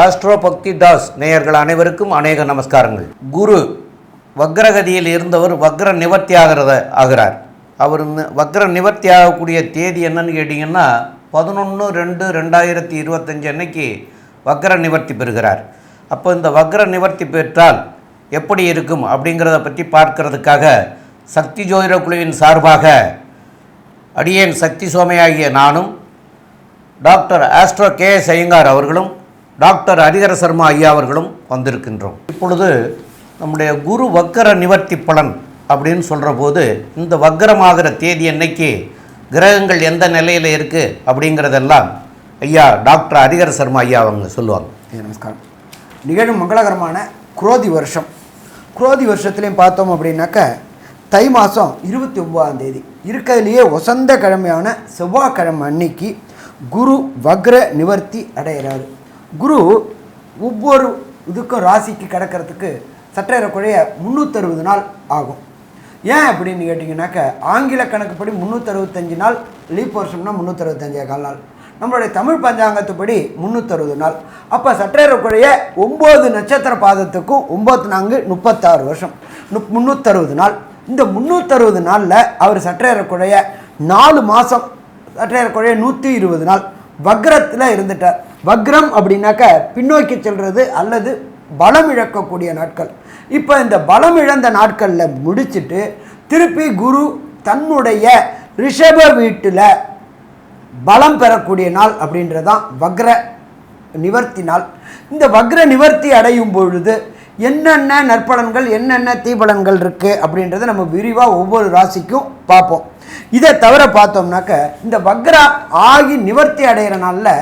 Astro பக்தி தாஸ் நேயர்கள் அனைவருக்கும் அநேக நமஸ்காரங்கள். குரு வக்ரகதியில் இருந்தவர் வக்ர நிவர்த்தி ஆகிறத ஆகிறார். அவர் வக்ர நிவர்த்தி ஆகக்கூடிய தேதி என்னன்னு கேட்டிங்கன்னா பதினொன்று ரெண்டு ரெண்டாயிரத்தி இருபத்தஞ்சு அன்னைக்கு வக்ர நிவர்த்தி பெறுகிறார். அப்போ இந்த வக்ர நிவர்த்தி பெற்றால் எப்படி இருக்கும் அப்படிங்கிறத பற்றி பார்க்கறதுக்காக சக்தி ஜோதிட குழுவின் சார்பாக அடியேன் சக்தி சோமையாகிய நானும் doctor astro K S Iyengar அவர்களும் டாக்டர் ஹரிஹர சர்மா ஐயா அவர்களும் வந்திருக்கின்றோம். இப்பொழுது நம்முடைய குரு வக்கர நிவர்த்தி பலன் அப்படின்னு சொல்கிற போது இந்த வக்கரமாகிற தேதி என்னைக்கு கிரகங்கள் எந்த நிலையில் இருக்குது அப்படிங்கிறதெல்லாம் ஐயா டாக்டர் ஹரிஹர சர்மா ஐயா அவங்க சொல்லுவாங்க. நமஸ்காரம். நிகழும் மங்களகரமான குரோதி வருஷம். குரோதி வருஷத்துலேயும் பார்த்தோம் அப்படின்னாக்க தை மாதம் இருபத்தி ஒம்பதாம் தேதி. இருக்கிறதுலையே வசந்த கிழமையான செவ்வாய்க்கிழமை அன்னைக்கு குரு வக்ர நிவர்த்தி அடைகிறாரு குரு ஒவ்வொரு இதுக்கும் ராசிக்கு கிடக்கிறதுக்கு சற்றேறக்குறைய முந்நூற்றறுபது நாள் ஆகும். ஏன் அப்படின்னு கேட்டிங்கனாக்க ஆங்கில கணக்குப்படி முந்நூற்றறுபத்தஞ்சு நாள் லீப் வருஷம்னா முந்நூற்றறுபத்தஞ்சே கால் நாள். நம்மளுடைய தமிழ் பஞ்சாங்கத்துப்படி முந்நூற்றறுபது நாள். அப்போ சற்றேறக்குறைய ஒம்பது நட்சத்திர பாதத்துக்கும் ஒம்பத்தி நான்கு முப்பத்தாறு வருஷம். நுப் முந்நூற்றறுபது நாள். இந்த முந்நூற்றறுபது நாளில் அவர் சற்றேறக்குறைய நாலு மாதம் சற்றேறக்குறைய நூற்றி இருபது நாள். வக்ரத்தில் இருந்துட்டார். வக்ரம் அப்படின்னாக்க பின்னோக்கி செல்வது அல்லது பலம் இழக்கக்கூடிய நாட்கள். இப்போ இந்த பலம் இழந்த நாட்களில் முடிச்சுட்டு திருப்பி குரு தன்னுடைய ரிஷப வீட்டில் பலம் பெறக்கூடிய நாள் அப்படின்றதான் வக்ர நிவர்த்தி நாள். இந்த வக்ர நிவர்த்தி அடையும் பொழுது என்னென்ன நற்பலன்கள் என்னென்ன தீபலன்கள் இருக்குது அப்படின்றத நம்ம விரிவாக ஒவ்வொரு ராசிக்கும் பார்ப்போம். இதை தவிர பார்த்தோம்னாக்க இந்த வக்ரா ஆகி நிவர்த்தி அடைகிற நாளில்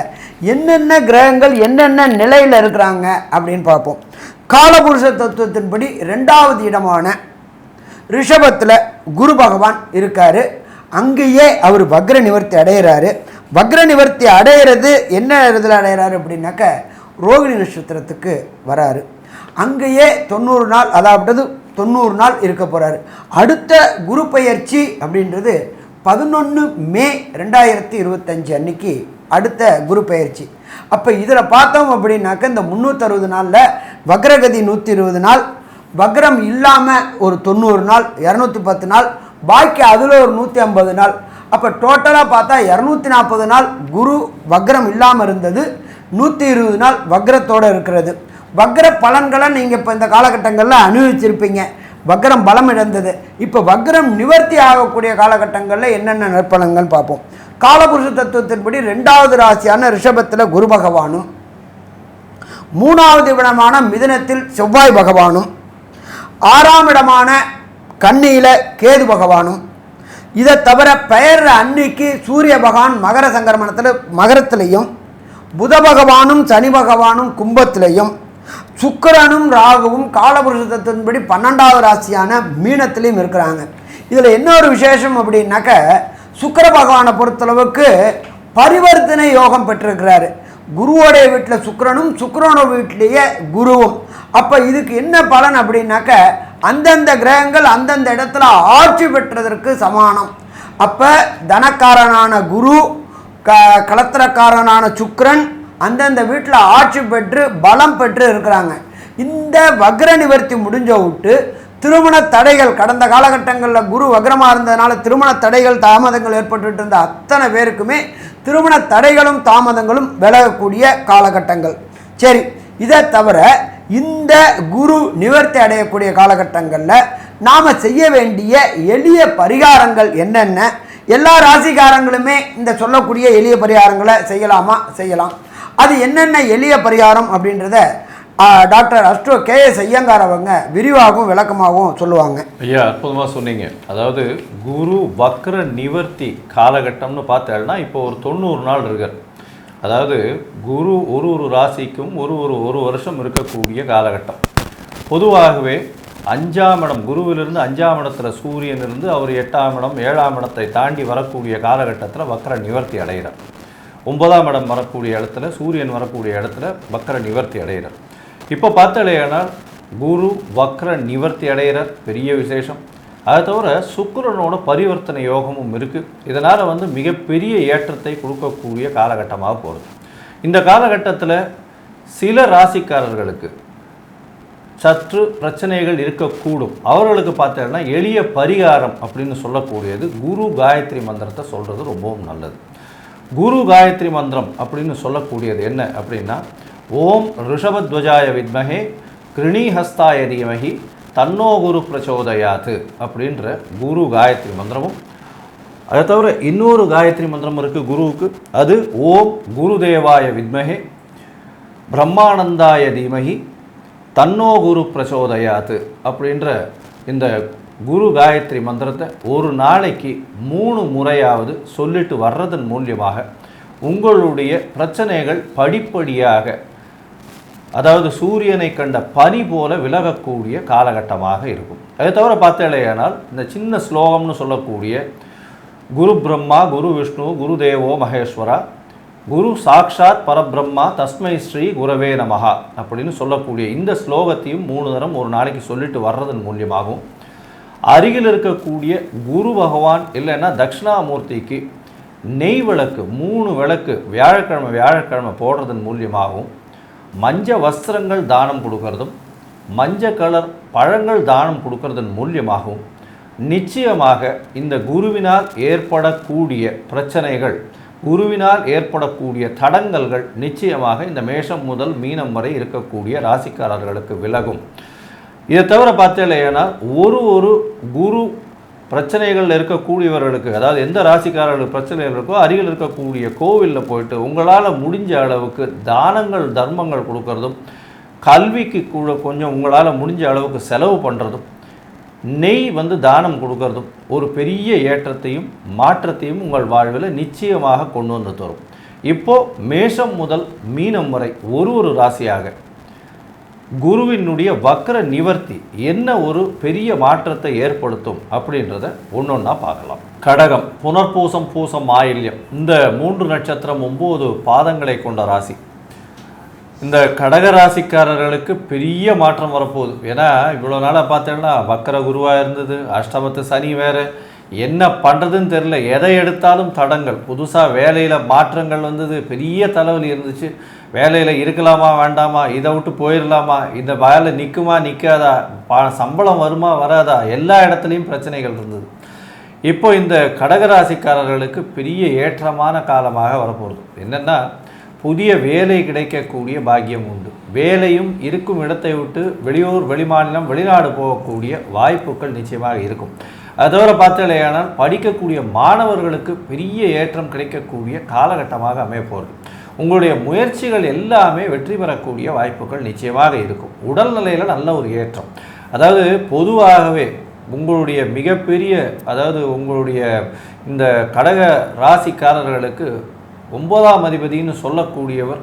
என்னென்ன கிரகங்கள் என்னென்ன நிலையில் இருக்கிறாங்க அப்படின்னு பார்ப்போம். காலபுருஷ தத்துவத்தின்படி ரெண்டாவது இடமான ரிஷபத்தில் குரு பகவான் இருக்கார். அங்கேயே அவர் வக்ர நிவர்த்தி அடைகிறாரு வக்ர நிவர்த்தி அடையிறது என்ன இதில் அடைகிறாரு அப்படின்னாக்க ரோகிணி நட்சத்திரத்துக்கு வராரு. அங்கேயே தொண்ணூறு நாள் அதாவது தொண்ணூறு நாள் இருக்க போகிறாரு அடுத்த குரு பயிற்சி அப்படின்றது பதினொன்று மே ரெண்டாயிரத்தி இருபத்தஞ்சு அன்னைக்கு அடுத்த குரு பயிற்சி. அப்போ இதில் பார்த்தோம் அப்படின்னாக்க இந்த முந்நூற்றறுபது நாளில் வக்ரகதி நூற்றி இருபது நாள் வக்ரம் இல்லாமல் ஒரு தொண்ணூறு நாள் இரநூத்தி பத்து நாள் பாக்கி அதில் ஒரு நூற்றி ஐம்பது நாள். அப்போ டோட்டலாக பார்த்தா இரநூத்தி நாற்பது நாள் குரு வக்ரம் இல்லாமல் இருந்தது நூற்றி இருபது நாள் வக்ரத்தோடு இருக்கிறது. வக்ர பலன்களை நீங்கள் இப்போ இந்த காலகட்டங்களில் அனுபவிச்சிருப்பீங்க. வக்ரம் பலம் இழந்தது. இப்போ வக்ரம் நிவர்த்தி ஆகக்கூடிய காலகட்டங்களில் என்னென்ன நற்பலன்கள் பார்ப்போம். காலபுருஷ தத்துவத்தின்படி ரெண்டாவது ராசியான ரிஷபத்தில் குரு பகவானும் மூணாவது இடமான மிதனத்தில் செவ்வாய் பகவானும் ஆறாம் இடமான கண்ணியில் கேது பகவானும் இதை தவிர பெயர் அன்னைக்கு சூரிய பகவான் மகர சங்கரமணத்தில் மகரத்திலையும் புத பகவானும் சனி பகவானும் கும்பத்திலையும் சுக்கரனும் ராகுவும் காலபுருஷ தத்துவத்தின்படி பன்னெண்டாவது ராசியான மீனத்திலையும் இருக்கிறாங்க. இதில் என்ன ஒரு விசேஷம் அப்படின்னாக்க சுக்கர பகவானை பொறுத்தளவுக்கு பரிவர்த்தனை யோகம் பெற்றிருக்கிறாரு. குருவோடைய வீட்டில் சுக்கிரனும் சுக்கரனோட வீட்டிலேயே குருவும். அப்போ இதுக்கு என்ன பலன் அப்படின்னாக்க அந்தந்த கிரகங்கள் அந்தந்த இடத்துல ஆட்சி பெற்றதற்கு சமானம். அப்போ தனக்காரனான குரு க கலத்திரக்காரனான சுக்கரன் அந்தந்த வீட்டில் ஆட்சி பெற்று பலம் பெற்று இருக்கிறாங்க. இந்த வக்ர நிவர்த்தி முடிஞ்ச விட்டு திருமண தடைகள் கடந்த காலகட்டங்களில் குரு வக்ரமாக இருந்ததுனால திருமண தடைகள் தாமதங்கள் ஏற்பட்டுட்டு இருந்த அத்தனை பேருக்குமே திருமண தடைகளும் தாமதங்களும் விலகக்கூடிய காலகட்டங்கள். சரி இதை தவிர இந்த குரு நிவர்த்தி அடையக்கூடிய காலகட்டங்களில் நாம் செய்ய வேண்டிய எளிய பரிகாரங்கள் என்னென்ன? எல்லா ராசிக்காரங்களுமே இந்த சொல்லக்கூடிய எளிய பரிகாரங்களை செய்யலாமா? செய்யலாம். அது என்னென்ன எளிய பரிகாரம் அப்படின்றத doctor astro K S Iyengar அவங்க விரிவாகவும் விளக்கமாகவும் சொல்லுவாங்க. ஐயா அற்புதமாக சொன்னீங்க. அதாவது குரு வக்ர நிவர்த்தி காலகட்டம்னு பார்த்தேன்னா இப்போ ஒரு தொண்ணூறு நாள் இருக்கார். அதாவது குரு ஒரு ஒரு ராசிக்கும் ஒரு ஒரு ஒரு வருஷம் இருக்கக்கூடிய காலகட்டம். பொதுவாகவே அஞ்சாம் இடம் குருவிலிருந்து அஞ்சாம் இடத்துல சூரியன் இருந்து அவர் எட்டாம் இடம் ஏழாம் இடத்தை தாண்டி வரக்கூடிய காலகட்டத்தில் வக்ர நிவர்த்தி அடைகிறார். ஒன்பதாம் இடம் வரக்கூடிய இடத்துல சூரியன் வரக்கூடிய இடத்துல வக்ர நிவர்த்தி அடைகிறார். இப்போ பார்த்தாலேயானால் குரு வக்ர நிவர்த்தி அடைகிறார். பெரிய விசேஷம். அதை தவிர சுக்கரனோட பரிவர்த்தனை யோகமும் இருக்குது இதனால் வந்து மிகப்பெரிய ஏற்றத்தை கொடுக்கக்கூடிய காலகட்டமாக போகிறது இந்த காலகட்டத்தில் சில ராசிக்காரர்களுக்கு சற்று பிரச்சனைகள் இருக்கக்கூடும். அவர்களுக்கு பார்த்தீங்கன்னா எளிய பரிகாரம் அப்படின்னு சொல்லக்கூடியது குரு காயத்ரி மந்திரத்தை சொல்கிறது ரொம்பவும் நல்லது. குரு காயத்ரி மந்திரம் அப்படின்னு சொல்லக்கூடியது என்ன அப்படின்னா ஓம் ரிஷபத்வஜாய வித்மகே கிருணிஹஸ்தாய தீமகி தன்னோ குரு பிரச்சோதயாத்து அப்படின்ற குரு காயத்ரி மந்திரமும். அதை தவிர இன்னொரு காயத்ரி மந்திரம் இருக்குது குருவுக்கு. அது ஓம் குருதேவாய வித்மகே பிரம்மானந்தாய தீமகி தன்னோ குரு பிரச்சோதயாத்து அப்படின்ற இந்த குரு காயத்ரி மந்திரத்தை ஒரு நாளைக்கு மூணு முறையாவது சொல்லிட்டு வர்றதன் மூலியமாக உங்களுடைய பிரச்சனைகள் படிப்படியாக அதாவது சூரியனை கண்ட பனி போல விலகக்கூடிய காலகட்டமாக இருக்கும். அதை தவிர பார்த்தேலையானால் இந்த சின்ன ஸ்லோகம்னு சொல்லக்கூடிய குரு பிரம்மா குரு விஷ்ணு குரு தேவோ மகேஸ்வரா குரு சாக்ஷாத் பரபிரம்மா தஸ்மை ஸ்ரீ குரவே நமகா அப்படின்னு சொல்லக்கூடிய இந்த ஸ்லோகத்தையும் மூணு தரம் ஒரு நாளைக்கு சொல்லிட்டு வர்றதன் மூலியமாகவும் அருகில் இருக்கக்கூடிய குரு பகவான் இல்லைன்னா தட்சிணாமூர்த்திக்கு நெய் விளக்கு மூணு விளக்கு வியாழக்கிழமை வியாழக்கிழமை போடுறதன் மூலியமாகவும் மஞ்ச வஸ்திரங்கள் தானம் கொடுக்கறதும் மஞ்ச கலர் பழங்கள் தானம் கொடுக்கறதன் மூலியமாகவும் நிச்சயமாக இந்த குருவினால் ஏற்படக்கூடிய பிரச்சனைகள் குருவினால் ஏற்படக்கூடிய தடங்கல்கள் நிச்சயமாக இந்த மேஷம் முதல் மீனம் வரை இருக்கக்கூடிய ராசிக்காரர்களுக்கு விலகும். இதை தவிர பார்த்தீங்கன்னா ஒரு ஒரு குரு பிரச்சனைகள் இருக்கக்கூடியவர்களுக்கு அதாவது எந்த ராசிக்காரர்களுக்கு பிரச்சனைகள் இருக்கோ அருகில் இருக்கக்கூடிய கோவிலில் போயிட்டு உங்களால் முடிஞ்ச அளவுக்கு தானங்கள் தர்மங்கள் கொடுக்கறதும் கல்விக்கு கூட கொஞ்சம் உங்களால் முடிஞ்ச அளவுக்கு செலவு பண்ணுறதும் நெய் வந்து தானம் கொடுக்கறதும் ஒரு பெரிய ஏற்றத்தையும் மாற்றத்தையும் உங்கள் வாழ்வில் நிச்சயமாக கொண்டு வந்து தரும். இப்போது மேஷம் முதல் மீனம் வரை ஒரு ஒரு ராசியாக குருவினுடைய வக்ர நிவர்த்தி என்ன ஒரு பெரிய மாற்றத்தை ஏற்படுத்தும் அப்படின்றத ஒன்றொன்னா பார்க்கலாம். கடகம் புனர்பூசம் பூசம் ஆயில்யம் இந்த மூன்று நட்சத்திரம் ஒம்பது பாதங்களை கொண்ட ராசி. இந்த கடக ராசிக்காரர்களுக்கு பெரிய மாற்றம் வரப்போகுது. ஏன்னா இவ்வளோ நாளாக பார்த்தேன்னா வக்கர குருவாக இருந்தது அஷ்டமத்து சனி வேறு. என்ன பண்ணுறதுன்னு தெரில எதை எடுத்தாலும் தடங்கள். புதுசாக வேலையில் மாற்றங்கள் வந்தது பெரிய தலைவலி இருந்துச்சு. வேலையில் இருக்கலாமா வேண்டாமா இதை விட்டு போயிடலாமா இந்த வேலை நிற்குமா நிற்காதா பா சம்பளம் வருமா வராதா எல்லா இடத்துலையும் பிரச்சனைகள் இருந்தது. இப்போ இந்த கடகராசிக்காரர்களுக்கு பெரிய ஏற்றமான காலமாக வரப்போகுது. என்னென்னா புதிய வேலை கிடைக்கக்கூடிய பாக்கியம் உண்டு. வேலையும் இருக்கும் இடத்தை விட்டு வெளியூர் வெளிமாநிலம் வெளிநாடு போகக்கூடிய வாய்ப்புகள் நிச்சயமாக இருக்கும். அது தவிர பார்த்தாலேயானால் படிக்கக்கூடிய மாணவர்களுக்கு பெரிய ஏற்றம் கிடைக்கக்கூடிய காலகட்டமாக அமையப்போகிறது உங்களுடைய முயற்சிகள் எல்லாமே வெற்றி பெறக்கூடிய வாய்ப்புகள் நிச்சயமாக இருக்கும். உடல்நிலையில் நல்ல ஒரு ஏற்றம். அதாவது பொதுவாகவே உங்களுடைய மிகப்பெரிய அதாவது உங்களுடைய இந்த கடக ராசிக்காரர்களுக்கு ஒன்பதாம் அதிபதின்னு சொல்லக்கூடியவர்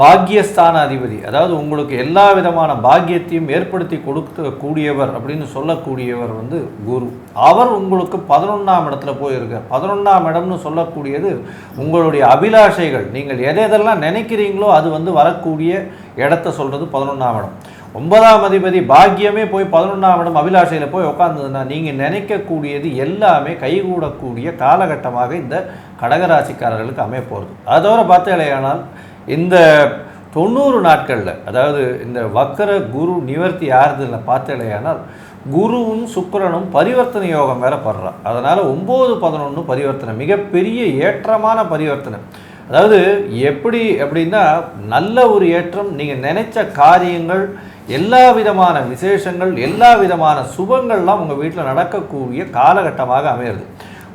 பாக்கியஸ்தான அதிபதி அதாவது உங்களுக்கு எல்லா விதமான பாக்கியத்தையும் ஏற்படுத்தி கொடுக்க கூடியவர் அப்படின்னு சொல்லக்கூடியவர் வந்து குரு. அவர் உங்களுக்கு பதினொன்றாம் இடத்துல போயிருக்கார். பதினொன்றாம் இடம்னு சொல்லக்கூடியது உங்களுடைய அபிலாஷைகள். நீங்கள் எதை எதெல்லாம் நினைக்கிறீங்களோ அது வந்து வரக்கூடிய இடத்த சொல்கிறது பதினொன்றாம் இடம். ஒன்பதாம் அதிபதி பாக்கியமே போய் பதினொன்றாம் இடம் அபிலாஷையில் போய் உட்காந்ததுன்னா நீங்கள் நினைக்கக்கூடியது எல்லாமே கைகூடக்கூடிய காலகட்டமாக இந்த கடகராசிக்காரர்களுக்கு அமைய போகிறது அதோட பார்த்தாலேயானால் இந்த தொண்ணூறு நாட்களில் அதாவது இந்த வக்கர குரு நிவர்த்தி ஆறுதலில் பார்த்தலையானால் குருவும் சுக்கரனும் பரிவர்த்தனை யோகம் வேற படுறான் அதனால் ஒம்பது பதினொன்று பரிவர்த்தனை மிகப்பெரிய ஏற்றமான பரிவர்த்தனை. அதாவது எப்படி அப்படின்னா நல்ல ஒரு ஏற்றம் நீங்கள் நினைச்ச காரியங்கள் எல்லா விதமான விசேஷங்கள் எல்லா விதமான சுபங்கள்லாம் உங்கள் வீட்டில் நடக்கக்கூடிய காலகட்டமாக அமையிறது.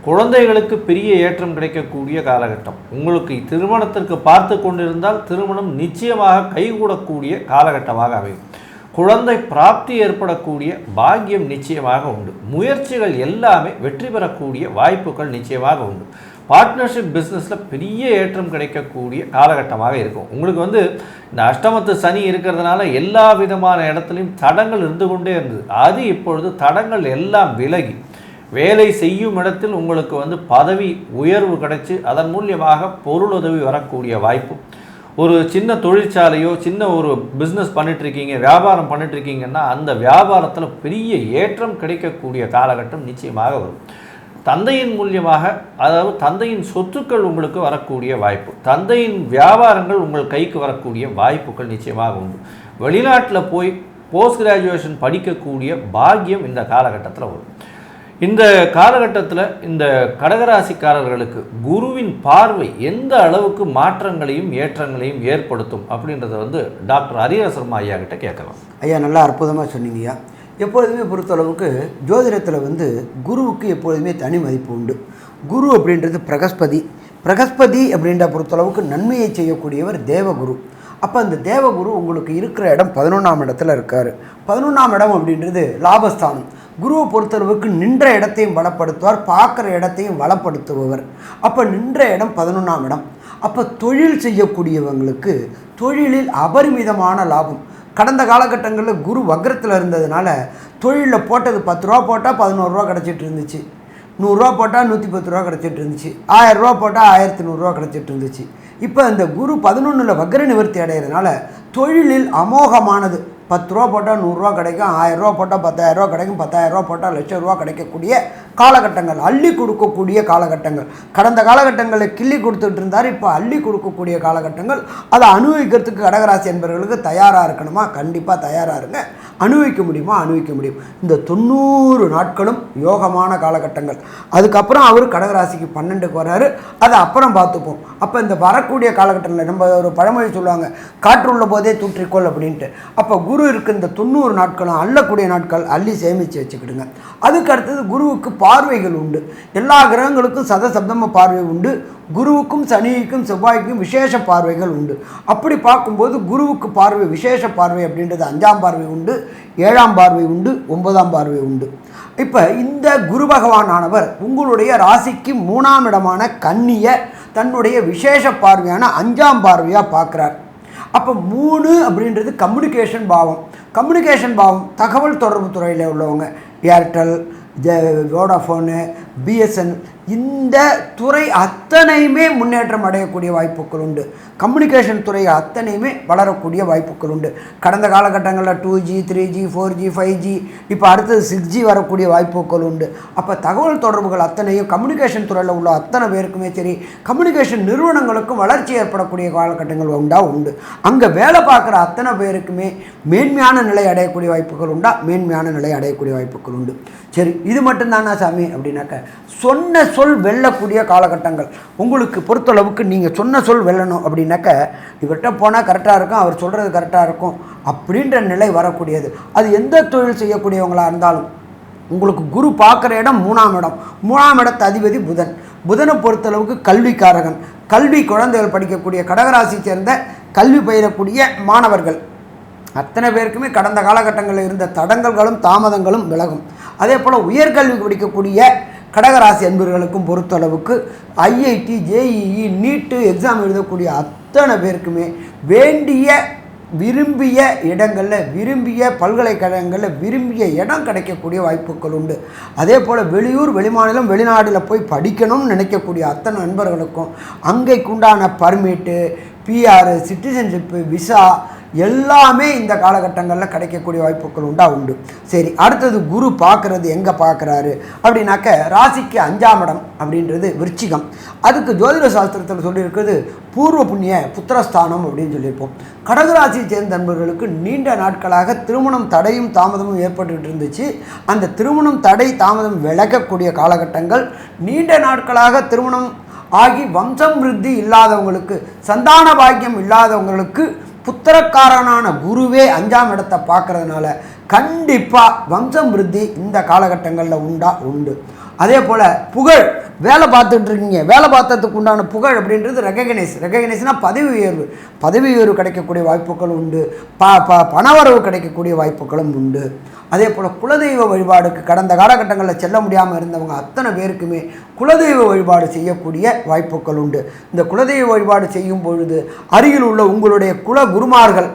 குழந்தைகளுக்கு பெரிய ஏற்றம் கிடைக்கக்கூடிய காலகட்டம். உங்களுக்கு திருமணத்திற்கு பார்த்து கொண்டிருந்தால் திருமணம் நிச்சயமாக கைகூடக்கூடிய காலகட்டமாக அமையும். குழந்தை பிராப்தி ஏற்படக்கூடிய பாக்கியம் நிச்சயமாக உண்டு. முயற்சிகள் எல்லாமே வெற்றி பெறக்கூடிய வாய்ப்புகள் நிச்சயமாக உண்டு. பார்ட்னர்ஷிப் பிஸ்னஸில் பெரிய ஏற்றம் கிடைக்கக்கூடிய காலகட்டமாக இருக்கும். உங்களுக்கு வந்து இந்த அஷ்டமத்து சனி இருக்கிறதுனால எல்லா விதமான இடத்துலையும் தடங்கள் இருந்து கொண்டே இருந்தது. அது இப்பொழுது தடங்கள் எல்லாம் விலகி வேலை செய்யும் இடத்தில் உங்களுக்கு வந்து பதவி உயர்வு கிடைச்சி அதன் மூலியமாக பொருளுதவி வரக்கூடிய வாய்ப்பு. ஒரு சின்ன தொழிற்சாலையோ சின்ன ஒரு பிஸ்னஸ் பண்ணிட்டுருக்கீங்க வியாபாரம் பண்ணிட்டுருக்கீங்கன்னா அந்த வியாபாரத்தில் பெரிய ஏற்றம் கிடைக்கக்கூடிய காலகட்டம் நிச்சயமாக வரும். தந்தையின் மூலியமாக அதாவது தந்தையின் சொத்துக்கள் உங்களுக்கு வரக்கூடிய வாய்ப்பு. தந்தையின் வியாபாரங்கள் உங்கள் கைக்கு வரக்கூடிய வாய்ப்புகள் நிச்சயமாக உண்டு. வெளிநாட்டில் போய் போஸ்ட் கிராஜுவேஷன் படிக்கக்கூடிய பாக்கியம் இந்த காலகட்டத்தில் வரும். இந்த காலகட்டத்தில் இந்த கடகராசிக்காரர்களுக்கு குருவின் பார்வை எந்த அளவுக்கு மாற்றங்களையும் ஏற்றங்களையும் ஏற்படுத்தும் அப்படின்றத வந்து டாக்டர் ஹரிஹர சர்மா ஐயா கிட்ட கேட்கலாம். ஐயா நல்லா அற்புதமாக சொன்னீங்கய்யா. எப்பொழுதுமே பொறுத்தளவுக்கு ஜோதிடத்தில் வந்து குருவுக்கு எப்பொழுதுமே தனி மதிப்பு உண்டு. குரு அப்படின்றது பிரகஸ்பதி. பிரகஸ்பதி அப்படின்ற பொறுத்தளவுக்கு நன்மையை செய்யக்கூடியவர் தேவகுரு. அப்போ அந்த தேவகுரு உங்களுக்கு இருக்கிற இடம் பதினொன்றாம் இடத்துல இருக்கார். பதினொன்றாம் இடம் அப்படின்றது லாபஸ்தானம். குருவை பொறுத்தளவுக்கு நின்ற இடத்தையும் பலப்படுத்துவார் பார்க்குற இடத்தையும் வளப்படுத்துபவர். அப்போ நின்ற இடம் பதினொன்றாம் இடம். அப்போ தொழில் செய்யக்கூடியவங்களுக்கு தொழிலில் அபரிமிதமான லாபம். கடந்த காலகட்டங்களில் குரு வக்ரத்தில் இருந்ததுனால தொழிலில் போட்டது பத்து ரூபா போட்டால் பதினோருவா கிடச்சிட்டு இருந்துச்சு. நூறுரூவா போட்டால் நூற்றி பத்து ரூபா கிடச்சிட்டு இருந்துச்சு. ஆயிரரூவா போட்டால் ஆயிரத்தி நூறுரூவா கிடச்சிட்டு இருந்துச்சு. இப்போ இந்த குரு பதினொன்றில் வக்ர நிவர்த்தி அடைகிறதுனால தொழிலில் அமோகமானது. பத்து ரூபா போட்டால் நூறுரூவா கிடைக்கும் ஆயிரரூவா போட்டால் பத்தாயிரரூவா கிடைக்கும் பத்தாயிரரூவா போட்டால் லட்ச ரூபா கிடைக்கக்கூடிய காலகட்டங்கள் அள்ளி கொடுக்கக்கூடிய காலகட்டங்கள். கடந்த காலகட்டங்களில் கிள்ளி கொடுத்துட்டு இருந்தார் இப்போ அள்ளி கொடுக்கக்கூடிய காலகட்டங்கள். அதை அனுபவிக்கிறதுக்கு கடகராசி என்பவர்களுக்கு தயாராக இருக்கணுமா? கண்டிப்பாக தயாராக இருங்க. அனுபவிக்க முடியுமா? அனுபவிக்க முடியும். இந்த தொண்ணூறு நாட்களும் யோகமான காலகட்டங்கள். அதுக்கப்புறம் அவர் கடகராசிக்கு பன்னெண்டுக்கு வர்றாரு. அதை அப்புறம் பார்த்துப்போம். அப்போ இந்த வரக்கூடிய காலகட்டங்களில் நம்ம ஒரு பழமொழி சொல்லுவாங்க காற்றுள்ள போதே தூற்றிக்கொள் அப்படின்ட்டு. அப்போ குரு இருக்கு இந்த தொண்ணூறு நாட்களும் அள்ளக்கூடிய நாட்கள் அள்ளி சேமித்து வச்சுக்கிடுங்க. அதுக்கு அடுத்தது குருவுக்கு பார்வைகள் உண்டு. எல்லா கிரகங்களுக்கும் சதசப்தம பார்வை உண்டு. குருவுக்கும் சனிக்கும் செவ்வாய்க்கும் விசேஷ பார்வைகள் உண்டு. அப்படி பார்க்கும்போது குருவுக்கு பார்வை விசேஷ பார்வை அப்படின்றது அஞ்சாம் பார்வை உண்டு ஏழாம் பார்வை உண்டு ஒன்பதாம் பார்வை உண்டு. இப்போ இந்த குரு பகவானானவர் உங்களுடைய ராசிக்கு மூணாம் இடமான கன்னியை தன்னுடைய விசேஷ பார்வையான அஞ்சாம் பார்வையாக பார்க்குறார். அப்போ மூணு அப்படின்றது கம்யூனிகேஷன் பாவம். கம்யூனிகேஷன் பாவம் தகவல் தொடர்பு துறையில் உள்ளவங்க. ஏர்டெல் ஜ வோடாஃபோனு பிஎஸ்என் இந்த துறை அத்தனையுமே முன்னேற்றம் அடையக்கூடிய வாய்ப்புகள் உண்டு. கம்யூனிகேஷன் துறை அத்தனையுமே வளரக்கூடிய வாய்ப்புகள் உண்டு. கடந்த காலகட்டங்களில் two G three G four G five G இப்போ அடுத்தது சிக்ஸ் ஜி வரக்கூடிய வாய்ப்புகள் உண்டு. அப்போ தகவல் தொடர்புகள் அத்தனையும் கம்யூனிகேஷன் துறையில் உள்ள அத்தனை பேருக்குமே சரி கம்யூனிகேஷன் நிறுவனங்களுக்கும் வளர்ச்சி ஏற்படக்கூடிய காலகட்டங்கள் உண்டா? உண்டு. அங்கே வேலை பார்க்குற அத்தனை பேருக்குமே மேன்மையான நிலை அடையக்கூடிய வாய்ப்புகள் உண்டா? மேன்மையான நிலை அடையக்கூடிய வாய்ப்புகள் உண்டு. சரி இது மட்டும்தானா சாமி? அப்படின்னாக்க சொன்ன சொல் வெல்லக்கூடிய காலகட்டங்கள். உங்களுக்கு பொறுத்தளவுக்கு நீங்கள் சொன்ன சொல் வெல்லணும் அப்படின்னாக்க இவர்கிட்ட போனால் கரெக்டாக இருக்கும் அவர் சொல்கிறது கரெக்டாக இருக்கும் அப்படின்ற நிலை வரக்கூடியது. அது எந்த தொழில் செய்யக்கூடியவங்களாக இருந்தாலும் உங்களுக்கு குரு பார்க்குற இடம் மூணாம் இடம். மூணாம் இடத்து அதிபதி புதன். புதனை பொறுத்தளவுக்கு கல்விக்காரகன். கல்வி குழந்தைகள் படிக்கக்கூடிய கடகராசி சேர்ந்த கல்வி பயிரக்கூடிய மாணவர்கள். அத்தனை பேருக்குமே கடந்த காலகட்டங்களில் இருந்த தடங்கல்களும் தாமதங்களும் விலகும். அதே போல் உயர்கல்வி படிக்கக்கூடிய கடகராசி அன்பர்களுக்கும் பொறுத்தளவுக்கு ஐஐடி ஜேஇஇ நீட்டு எக்ஸாம் எழுதக்கூடிய அத்தனை பேருக்குமே வேண்டிய விரும்பிய இடங்களில் விரும்பிய பல்கலைக்கழகங்களில் விரும்பிய இடம் கிடைக்கக்கூடிய வாய்ப்புகள் உண்டு. அதே போல் வெளியூர் வெளிமாநிலம் வெளிநாட்டில் போய் படிக்கணும்னு நினைக்கக்கூடிய அத்தனை நண்பர்களுக்கும் அங்கைக்குண்டான பர்மிட்டு பிஆர் சிட்டிசன்ஷிப்பு விசா எல்லாமே இந்த காலகட்டங்களில் கிடைக்கக்கூடிய வாய்ப்புகள் உண்டா? உண்டு. சரி அடுத்தது குரு பார்க்குறது எங்கே பார்க்குறாரு? அப்படின்னாக்க ராசிக்கு அஞ்சாம் இடம் அப்படின்றது விருச்சிகம். அதுக்கு ஜோதிட சாஸ்திரத்தில் சொல்லியிருக்கிறது பூர்வ புண்ணிய புத்திரஸ்தானம் அப்படின்னு சொல்லியிருப்போம். கடகராசியை சேர்ந்த நண்பர்களுக்கு நீண்ட நாட்களாக திருமணம் தடையும் தாமதமும் ஏற்பட்டுக்கிட்டு இருந்துச்சு. அந்த திருமணம் தடை தாமதம் விலகக்கூடிய காலகட்டங்கள் நீண்ட நாட்களாக திருமணம் ஆகி வம்சம் விருத்தி இல்லாதவங்களுக்கு சந்தான பாக்கியம் இல்லாதவங்களுக்கு புத்திரக்காரனான குருவே அஞ்சாம் இடத்தை பார்க்கறதுனால கண்டிப்பாக வம்சம் விருத்தி இந்த காலகட்டங்களில் உண்டா? உண்டு. அதே போல் புகழ் வேலை பார்த்துட்டு இருக்கீங்க வேலை பார்த்ததுக்கு உண்டான புகழ் அப்படின்றது ரெக்ககனைஸ் ரெக்ககனைஸ்னால் பதவி உயர்வு. பதவி உயர்வு கிடைக்கக்கூடிய வாய்ப்புகள் உண்டு. ப ப பணவரவு கிடைக்கக்கூடிய வாய்ப்புகளும் உண்டு. அதே போல் குலதெய்வ வழிபாடுக்கு கடந்த காலகட்டங்களில் செல்ல முடியாமல் இருந்தவங்க அத்தனை பேருக்குமே குலதெய்வ வழிபாடு செய்யக்கூடிய வாய்ப்புகள் உண்டு. இந்த குலதெய்வ வழிபாடு செய்யும் பொழுது அருகில் உள்ள உங்களுடைய குல குருமார்கள்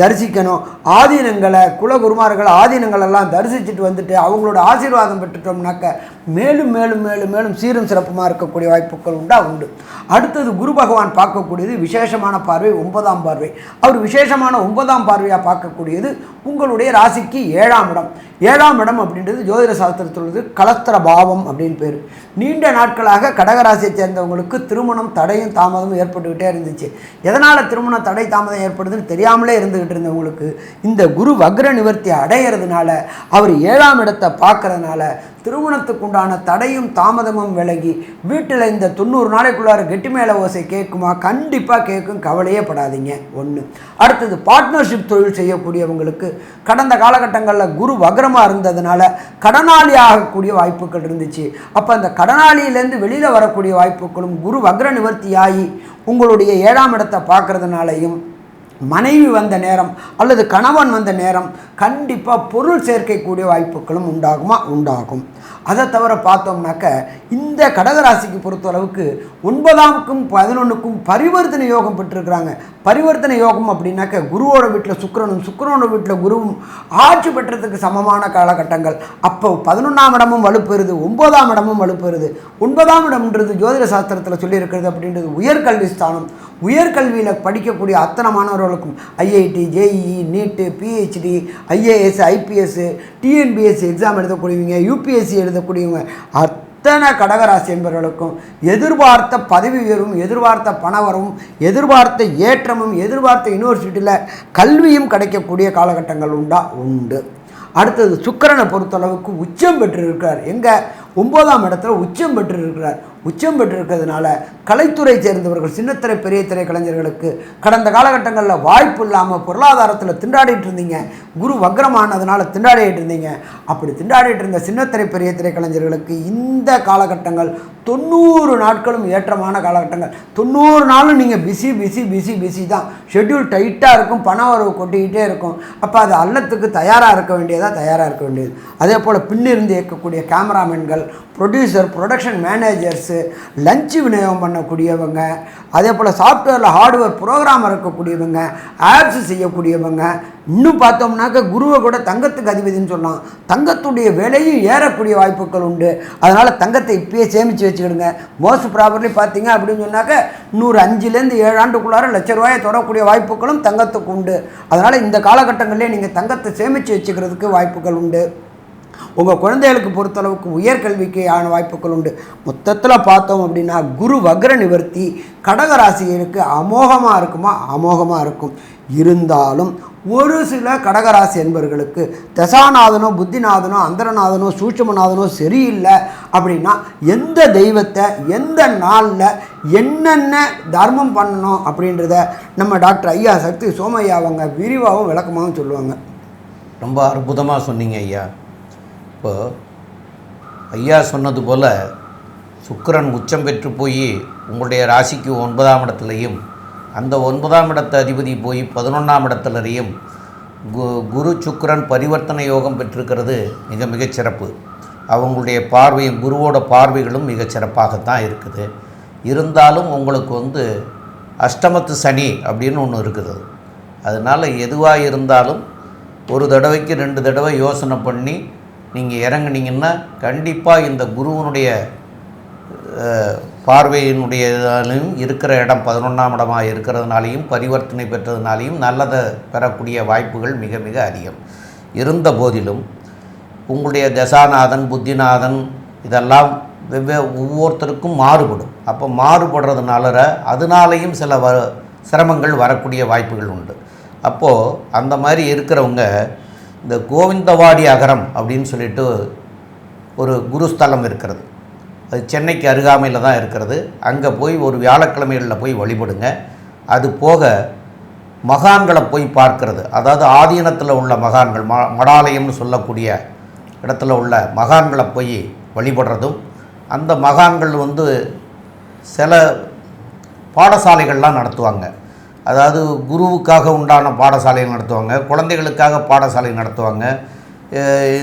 தரிசிக்கணும். ஆதீனங்களை குலகுருமார்கள் ஆதீனங்கள் ஆதீனங்களெல்லாம் தரிசிச்சுட்டு வந்துட்டு அவங்களோட ஆசீர்வாதம் பெற்றுட்டோம்னாக்க மேலும் மேலும் மேலும் மேலும் சீரும் சிறப்புமாக இருக்கக்கூடிய வாய்ப்புகள் உண்டா? உண்டு. அடுத்தது குரு பகவான் பார்க்கக்கூடியது விசேஷமான பார்வை ஒன்பதாம் பார்வை. அவர் விசேஷமான ஒன்பதாம் பார்வையாக பார்க்கக்கூடியது உங்களுடைய ராசிக்கு ஏழாம் இடம். ஏழாம் இடம் அப்படின்றது ஜோதிட சாஸ்திரத்தில் உள்ளது கலஸ்தர பாவம் அப்படின்னு பேர். நீண்ட நாட்களாக கடகராசியை சேர்ந்தவங்களுக்கு திருமணம் தடையும் தாமதமும் ஏற்பட்டுக்கிட்டே இருந்துச்சு. எதனால் திருமண தடை தாமதம் ஏற்படுதுன்னு தெரியாமலே இருந்துக்கிட்டு இருந்தவங்களுக்கு இந்த குரு வக்ர நிவர்த்தி அடையிறதுனால அவர் ஏழாம் இடத்தை பார்க்கறதுனால திருமணத்துக்குண்டான தடையும் தாமதமும் விலகி வீட்டில் இந்த தொண்ணூறு நாளைக்குள்ளார கெட்டி மேலே ஓசை கேட்குமா? கண்டிப்பாக கேட்கும். கவலையே படாதீங்க. ஒன்று அடுத்தது பார்ட்னர்ஷிப் தொழில் செய்யக்கூடியவங்களுக்கு கடந்த காலகட்டங்களில் குரு வக்ரமாக இருந்ததுனால கடனாளி ஆகக்கூடிய வாய்ப்புகள் இருந்துச்சு. அப்போ அந்த கடனாளியிலேருந்து வெளியில் வரக்கூடிய வாய்ப்புகளும் குரு வக்ர நிவர்த்தியாகி உங்களுடைய ஏழாம் இடத்தை பார்க்கறதுனாலையும் மனைவி வந்த நேரம் அல்லது கணவன் வந்த நேரம் கண்டிப்பாக பொருள் சேர்க்கக்கூடிய வாய்ப்புகளும் உண்டாகுமா? உண்டாகும். அதை தவிர பார்த்தோம்னாக்க இந்த கடகராசிக்கு பொறுத்தளவுக்கு ஒன்பதாமுக்கும் பதினொன்றுக்கும் பரிவர்த்தனை யோகம் பெற்றிருக்கிறாங்க. பரிவர்த்தனை யோகம் அப்படின்னாக்க குருவோட வீட்டில் சுக்கரனும் சுக்கரனோட வீட்டில் குருவும் ஆட்சி பெற்றதுக்கு சமமான காலகட்டங்கள். அப்போ பதினொன்றாம் இடமும் வலுப்பெறுது ஒன்பதாம் இடமும் வலுப்பெறுது. ஒன்பதாம் இடம்ன்றது ஜோதிட சாஸ்திரத்தில் சொல்லியிருக்கிறது அப்படின்றது உயர்கல்வி ஸ்தானம். உயர்கல்வியில் படிக்கக்கூடிய அத்தனை மாணவர்களுக்கும் IIT JEE NEET PhD IAS IPS TNPSC exam எழுதக்கூடியவங்க UPSC எழுத எழுதக்கூடியவங்க. அத்தனை கடகராசி என்பவர்களுக்கும் எதிர்பார்த்த பதவி உயர்வும் எதிர்பார்த்த பணவரவும் எதிர்பார்த்த ஏற்றமும் எதிர்பார்த்த யூனிவர்சிட்டியில் கல்வியும் கிடைக்கக்கூடிய காலகட்டங்கள் உண்டா? உண்டு. அடுத்தது சுக்கிரனை பொறுத்தளவுக்கு உச்சம் பெற்றிருக்கிறார். எங்கே? ஒன்பதாம் இடத்துல உச்சம் பெற்றிருக்கிறார். உச்சம் பெற்றிருக்கிறதுனால கலைத்துறை சேர்ந்தவர்கள் சின்னத்திரை பெரிய திரை கலைஞர்களுக்கு கடந்த காலகட்டங்களில் வாய்ப்பு இல்லாமல் பொருளாதாரத்தில் திண்டாடிட்டு இருந்தீங்க. குரு வக்ரமானதுனால திண்டாடிட்டு இருந்தீங்க. அப்படி திண்டாடிட்டு இருந்த சின்னத்திரை பெரிய திரை கலைஞர்களுக்கு இந்த காலகட்டங்கள் தொண்ணூறு நாட்களும் ஏற்றமான காலகட்டங்கள். தொண்ணூறு நாளும் நீங்கள் பிஸி பிஸி பிஸி பிஸி தான். ஷெட்யூல் டைட்டாக இருக்கும் பண வரவு கொட்டிக்கிட்டே இருக்கும். அப்போ அது அல்லத்துக்கு தயாராக இருக்க வேண்டியதாக தயாராக இருக்க வேண்டியது. அதே போல் பின்னிருந்து இயக்கக்கூடிய கேமராமேன்கள் ப்ரொடியூசர் ப்ரொடக்ஷன் மேனேஜர்ஸு லஞ்சு விநியோகம் பண்ணக்கூடியவங்க அதே போல் சாஃப்ட்வேரில் ஹார்ட்வேர் ப்ரோக்ராமர் இருக்கக்கூடியவங்க ஆப்ஸ் செய்யக்கூடியவங்க இன்னும் பார்த்தோம்னாக்க குருவை கூட தங்கத்துக்கு அதிபதினு சொல்லலாம். தங்கத்துடைய விலையும் ஏறக்கூடிய வாய்ப்புகள் உண்டு. அதனால் தங்கத்தை இப்பயே சேமித்து வச்சுக்கிடுங்க. மோஸ்ட் ப்ராபர்லி பார்த்தீங்க அப்படின்னு சொன்னாக்க நூறு அஞ்சுலேருந்து ஏழு ஆண்டுக்குள்ளார லட்ச ரூபாயை தொடரக்கூடிய வாய்ப்புகளும் தங்கத்துக்கு உண்டு. அதனால் இந்த காலகட்டங்களிலே நீங்கள் தங்கத்தை சேமித்து வச்சுக்கிறதுக்கு வாய்ப்புகள் உண்டு. உங்கள் குழந்தைகளுக்கு பொறுத்தளவுக்கு உயர்கல்விக்கு ஆன வாய்ப்புகள் உண்டு. மொத்தத்தில் பார்த்தோம் அப்படின்னா குரு வக்ர நிவர்த்தி கடகராசிகளுக்கு அமோகமாக இருக்குமா? அமோகமாக இருக்கும். இருந்தாலும் ஒரு சில கடகராசி என்பவர்களுக்கு தசாநாதனோ புத்திநாதனோ அந்தரநாதனோ சூட்சமநாதனோ சரியில்லை அப்படின்னா எந்த தெய்வத்தை எந்த நாளில் என்னென்ன தர்மம் பண்ணணும் அப்படின்றத நம்ம டாக்டர் ஐயா சக்தி சோமையா அவங்க விரிவாகவும் விளக்கமாகவும் சொல்லுவாங்க. ரொம்ப அற்புதமாக சொன்னீங்க ஐயா. இப்போ ஐயா சொன்னது போல் சுக்கரன் உச்சம் பெற்று போய் உங்களுடைய ராசிக்கு ஒன்பதாம் இடத்துலையும் அந்த ஒன்பதாம் இடத்து அதிபதி போய் பதினொன்றாம் இடத்துலையும் கு குரு சுக்கரன் பரிவர்த்தனை யோகம் பெற்றிருக்கிறது மிக மிகச் சிறப்பு. அவங்களுடைய பார்வையும் குருவோட பார்வைகளும் மிகச் சிறப்பாகத்தான் இருக்குது. இருந்தாலும் உங்களுக்கு வந்து அஷ்டமத்து சனி அப்படின்னு ஒன்று இருக்குது. அதனால் எதுவாக இருந்தாலும் ஒரு தடவைக்கு ரெண்டு தடவை யோசனை பண்ணி நீங்கள் இறங்குனீங்கன்னா கண்டிப்பாக இந்த குருவனுடைய பார்வையினுடையதாலையும் இருக்கிற இடம் பதினொன்றாம் இடமாக இருக்கிறதுனாலையும் பரிவர்த்தனை பெற்றதுனாலையும் நல்லதை பெறக்கூடிய வாய்ப்புகள் மிக மிக அதிகம். இருந்த போதிலும் உங்களுடைய தசாநாதன் புத்திநாதன் இதெல்லாம் வெவ்வே ஒவ்வொருத்தருக்கும் மாறுபடும். அப்போ மாறுபடுறதுனால அதனாலையும் சில வ சிரமங்கள் வரக்கூடிய வாய்ப்புகள் உண்டு. அப்போது அந்த மாதிரி இருக்கிறவங்க இந்த கோவிந்தவாடி அகரம் அப்படின்னு சொல்லிட்டு ஒரு குருஸ்தலம் இருக்கிறது. அது சென்னைக்கு அருகாமையில் தான் இருக்கிறது. அங்கே போய் ஒரு வியாழக்கிழமைகளில் போய் வழிபடுங்க. அது போக மகான்களை போய் பார்க்கறது. அதாவது ஆதீனத்தில் உள்ள மகான்கள் ம மடாலயம்னு சொல்லக்கூடிய இடத்துல உள்ள மகான்களை போய் வழிபடுறதும் அந்த மகான்கள் வந்து சில பாடசாலைகள்லாம் நடத்துவாங்க. அதாவது குருவுக்காக உண்டான பாடசாலைகள் நடத்துவாங்க குழந்தைகளுக்காக பாடசாலை நடத்துவாங்க.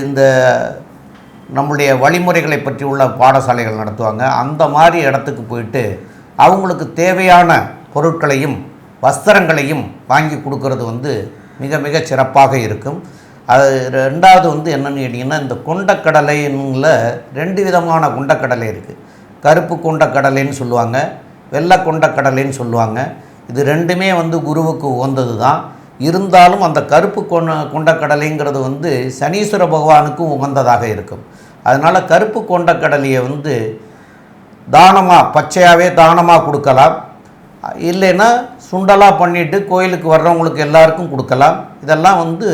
இந்த நம்முடைய வழிமுறைகளை பற்றி உள்ள பாடசாலைகள் நடத்துவாங்க. அந்த மாதிரி இடத்துக்கு போயிட்டு அவங்களுக்கு தேவையான பொருட்களையும் வஸ்திரங்களையும் வாங்கி கொடுக்கறது வந்து மிக மிக சிறப்பாக இருக்கும். அது ரெண்டாவது வந்து என்னென்னு கேட்டிங்கன்னா இந்த கொண்டக்கடலைன்னுல ரெண்டு விதமான கொண்டக்கடலை இருக்குது கருப்பு கொண்டக்கடலைன்னு சொல்லுவாங்க வெள்ளை கொண்டக்கடலைன்னு சொல்லுவாங்க. இது ரெண்டுமே வந்து குருவுக்கு உகந்தது தான் இருந்தாலும் அந்த கருப்பு கொண்ட கொண்டக்கடலைங்கிறது வந்து சனீஸ்வர பகவானுக்கும் உகந்ததாக இருக்கும். அதனால் கருப்பு கொண்டக்கடலையை வந்து தானமாக பச்சையாகவே தானமாக கொடுக்கலாம். இல்லைன்னா சுண்டலாக பண்ணிவிட்டு கோயிலுக்கு வர்றவங்களுக்கு எல்லாருக்கும் கொடுக்கலாம். இதெல்லாம் வந்து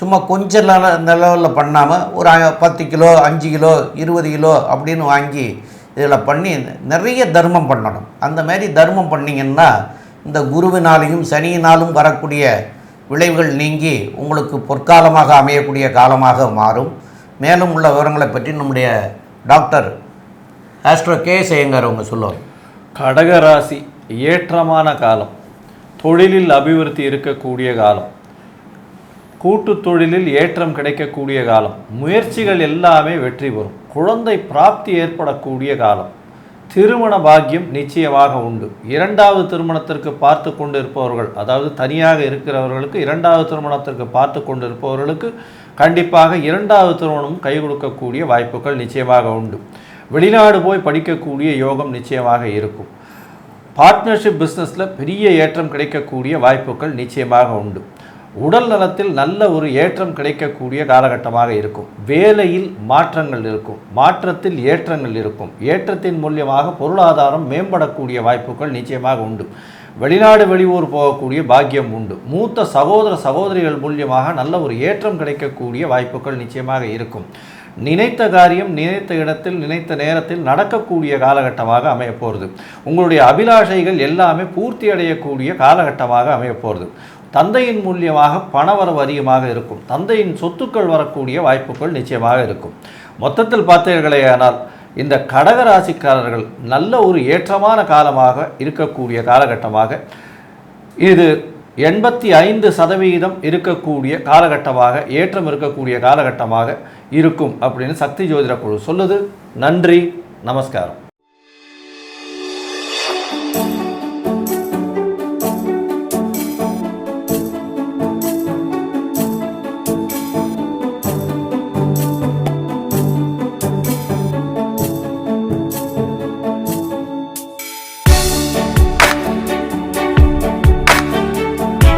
சும்மா கொஞ்சம் நில நிலவில் பண்ணாமல் ஒரு பத்து கிலோ அஞ்சு கிலோ இருபது கிலோ அப்படின்னு வாங்கி இதில் பண்ணி நிறைய தர்மம் பண்ணணும். அந்த மாதிரி தர்மம் பண்ணிங்கன்னா இந்த குருவினாலையும் சனியினாலும் வரக்கூடிய விளைவுகள் நீங்கி உங்களுக்கு பொற்காலமாக அமையக்கூடிய காலமாக மாறும். மேலும் உள்ள விவரங்களை பற்றி நம்முடைய டாக்டர் ஆஸ்ட்ரோ கே சேங்கர் அவங்க சொல்லுவார். கடகராசி ஏற்றமான காலம். தொழிலில் அபிவிருத்தி இருக்கக்கூடிய காலம். கூட்டு தொழிலில் ஏற்றம் கிடைக்கக்கூடிய காலம். முயற்சிகள் எல்லாமே வெற்றி பெறும். குழந்தை பிராப்தி ஏற்படக்கூடிய காலம். திருமண பாக்கியம் நிச்சயமாக உண்டு. இரண்டாவது திருமணத்திற்கு பார்த்து கொண்டு இருப்பவர்கள் அதாவது தனியாக இருக்கிறவர்களுக்கு இரண்டாவது திருமணத்திற்கு பார்த்து கொண்டு இருப்பவர்களுக்கு கண்டிப்பாக இரண்டாவது திருமணம் கை கொடுக்கக்கூடிய வாய்ப்புகள் நிச்சயமாக உண்டு. வெளிநாடு போய் படிக்கக்கூடிய யோகம் நிச்சயமாக இருக்கும். பார்ட்னர்ஷிப் பிஸ்னஸில் பெரிய ஏற்றம் கிடைக்கக்கூடிய வாய்ப்புகள் நிச்சயமாக உண்டு. உடல் நலத்தில் நல்ல ஒரு ஏற்றம் கிடைக்கக்கூடிய காலகட்டமாக இருக்கும். வேலையில் மாற்றங்கள் இருக்கும். மாற்றத்தில் ஏற்றங்கள் இருக்கும். ஏற்றத்தின் மூலியமாக பொருளாதாரம் மேம்படக்கூடிய வாய்ப்புகள் நிச்சயமாக உண்டு. வெளிநாடு வெளியூர் போகக்கூடிய பாக்கியம் உண்டு. மூத்த சகோதர சகோதரிகள் மூலியமாக நல்ல ஒரு ஏற்றம் கிடைக்கக்கூடிய வாய்ப்புகள் நிச்சயமாக இருக்கும். நினைத்த காரியம் நினைத்த இடத்தில் நினைத்த நேரத்தில் நடக்கக்கூடிய காலகட்டமாக அமையப்போகிறது உங்களுடைய அபிலாஷைகள் எல்லாமே பூர்த்தி அடையக்கூடிய காலகட்டமாக அமையப்போகிறது தந்தையின் மூலியமாக பணவரவு அதிகமாக இருக்கும். தந்தையின் சொத்துக்கள் வரக்கூடிய வாய்ப்புகள் நிச்சயமாக இருக்கும். மொத்தத்தில் பார்த்தீர்களேயானால் இந்த கடகராசிக்காரர்கள் நல்ல ஒரு ஏற்றமான காலமாக இருக்கக்கூடிய காலகட்டமாக இது எண்பத்தி ஐந்து சதவீதம் இருக்கக்கூடிய காலகட்டமாக ஏற்றம் இருக்கக்கூடிய காலகட்டமாக இருக்கும் அப்படின்னு சக்தி ஜோதிட குழு சொல்லுது. நன்றி நமஸ்காரம்.